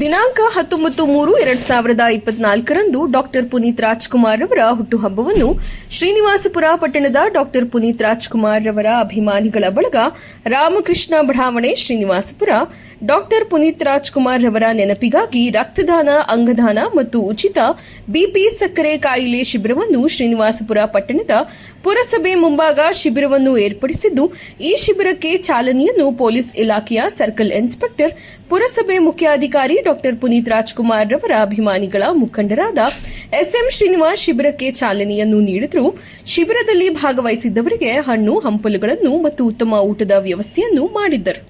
ದಿನಾಂಕ ಹತ್ತೊಂಬತ್ತು ಮೂರು ಎರಡ್ ಸಾವಿರದ ಇಪ್ಪತ್ನಾಲ್ಕರಂದು ಡಾಕ್ಟರ್ ಪುನೀತ್ ರಾಜ್ಕುಮಾರ್ ಅವರ ಹುಟ್ಟುಹಬ್ಬವನ್ನು ಶ್ರೀನಿವಾಸಪುರ ಪಟ್ಟಣದ ಡಾಕ್ಟರ್ ಪುನೀತ್ ರಾಜ್ಕುಮಾರ್ ಅವರ ಅಭಿಮಾನಿಗಳ ಬಳಗ ರಾಮಕೃಷ್ಣ ಬಡಾವಣೆ ಶ್ರೀನಿವಾಸಪುರ, ಡಾಕ್ಟರ್ ಪುನೀತ್ ರಾಜ್ಕುಮಾರ್ ಅವರ ನೆನಪಿಗಾಗಿ ರಕ್ತದಾನ, ಅಂಗದಾನ ಮತ್ತು ಉಚಿತ ಬಿಪಿ ಸಕ್ಕರೆ ಕಾಯಿಲೆ ಶಿಬಿರವನ್ನು ಶ್ರೀನಿವಾಸಪುರ ಪಟ್ಟಣದ ಪುರಸಭೆ ಮುಂಭಾಗ ಶಿಬಿರವನ್ನು ಏರ್ಪಡಿಸಿದ್ದು, ಈ ಶಿಬಿರಕ್ಕೆ ಚಾಲನೆಯನ್ನು ಪೊಲೀಸ್ ಇಲಾಖೆಯ ಸರ್ಕಲ್ ಇನ್ಸ್ಪೆಕ್ಟರ್, ಪುರಸಭೆ ಮುಖ್ಯಾಧಿಕಾರಿ ಡಾಕ್ಟರ್ ಪುನೀತ್ ರಾಜ್ಕುಮಾರ್ ರವರ ಅಭಿಮಾನಿಗಳ ಮುಖಂಡರಾದ ಎಸ್ಎಂ ಶ್ರೀನಿವಾಸ್ ಶಿಬಿರಕ್ಕೆ ಚಾಲನೆಯನ್ನು ನೀಡಿದರು. ಶಿಬಿರದಲ್ಲಿ ಭಾಗವಹಿಸಿದ್ದವರಿಗೆ ಹಣ್ಣು, ಹಂಪಲುಗಳನ್ನು ಮತ್ತು ಉತ್ತಮ ಊಟದ ವ್ಯವಸ್ಥೆಯನ್ನು ಮಾಡಿದ್ದರು.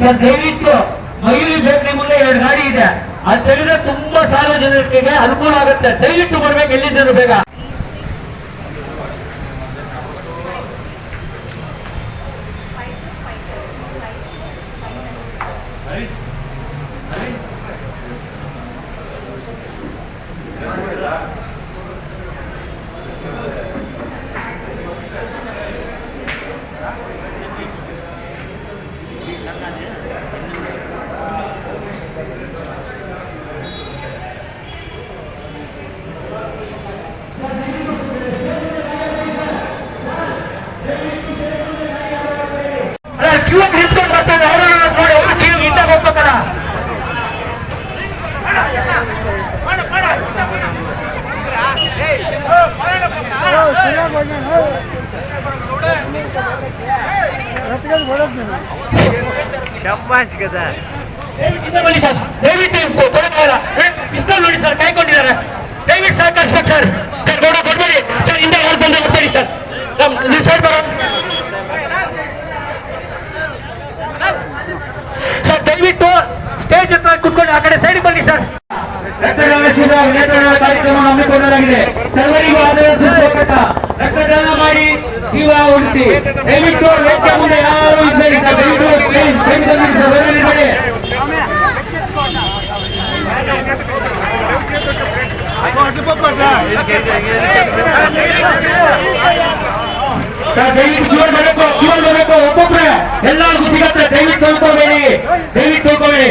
ಸರ್, ದಯವಿಟ್ಟು ಮಯೂರಿ ಬೇಕರಿ ಮುಂದೆ ಎರಡು ಗಾಡಿ ಇದೆ. ಅದು ತೆಗೆದ್ರೆ ತುಂಬಾ ಸಾರ್ವಜನಿಕರಿಗೆ ಅನುಕೂಲ ಆಗುತ್ತೆ. ದಯವಿಟ್ಟು ಬರ್ಬೇಕು, ಎಲ್ಲಿದ್ದರು ಬೇಗ? ಕ್ಯೂ ಶಬ್ಬಾಷ್ ಗದ. ಬನ್ನಿ ಸರ್ ದಯವಿಟ್ಟು ಕೊಡೋಣ ಪಿಸ್ತಲ್ ನೋಡಿ ಸರ್ ಕಾಯ್ಕೊಂಡಿದ್ದಾರೆ ದಯವಿಟ್ಟು ಸಹಕರಿಸ್ಬೇಕು ಸರ್. ಸರ್ ಗೌಡ ಕೊಡ್ಬೇಡಿ ಸರ್ ಹಿಂದೆ ಯಾರು ಬಂದ್ರೆ ಬರ್ಬೇಡಿ ಸರ್. ನಮ್ ನೀವು ಸೈಡ್ ಬರೋ ಸರ್ ದಯವಿಟ್ಟು ಸ್ಟೇಜ್ ಹತ್ರ ಕುತ್ಕೊಂಡು ಆ ಕಡೆ ಸೈಡ್ ಬನ್ನಿ ಸರ್. ಕಾರ್ಯಕ್ರಮ ಹಮ್ಮಿಕೊಳ್ಳಲಾಗಿದೆ ಸರ್ವರಿಗೂ ಆದರ ರಕ್ತದಾನ ಮಾಡಿ ಜೀವ ಉಳಿಸಿ. ದಯವಿಟ್ಟು ವೇದಿಕೆ ಮುಂದೆ ಯಾರು ಮಾಡಿ ದಯವಿಟ್ಟು ಜೀವನ ಬರಬೇಕು ಜೀವನ ಬರಬೇಕು ಒಬ್ಬೊಬ್ರೆ ಎಲ್ಲರಿಗೂ ಸಿಗತ್ತೆ. ದಯವಿಟ್ಟು ತೊಳ್ಕೋಬೇಡಿ ದಯವಿಟ್ಟು ತೊಳ್ಕೋಬೇಡಿ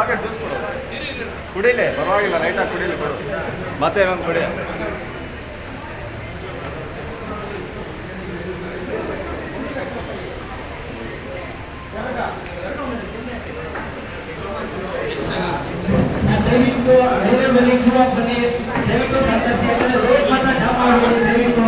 ಪ್ಯಾಕೆಟ್ ಜ್ಯೂಸ್ ಕೊಡು. ಕುಡಿಲಿ, ಪರವಾಗಿಲ್ಲ ಲೈಟಾಗಿ ಕುಡಿಲಿ, ಕೊಡು. ಮತ್ತೆ ಏನೊಂದು ಕುಡಿ. ಬನ್ನಿ ದಯವಿಟ್ಟು ರೋಡ್ ದಯವಿಟ್ಟು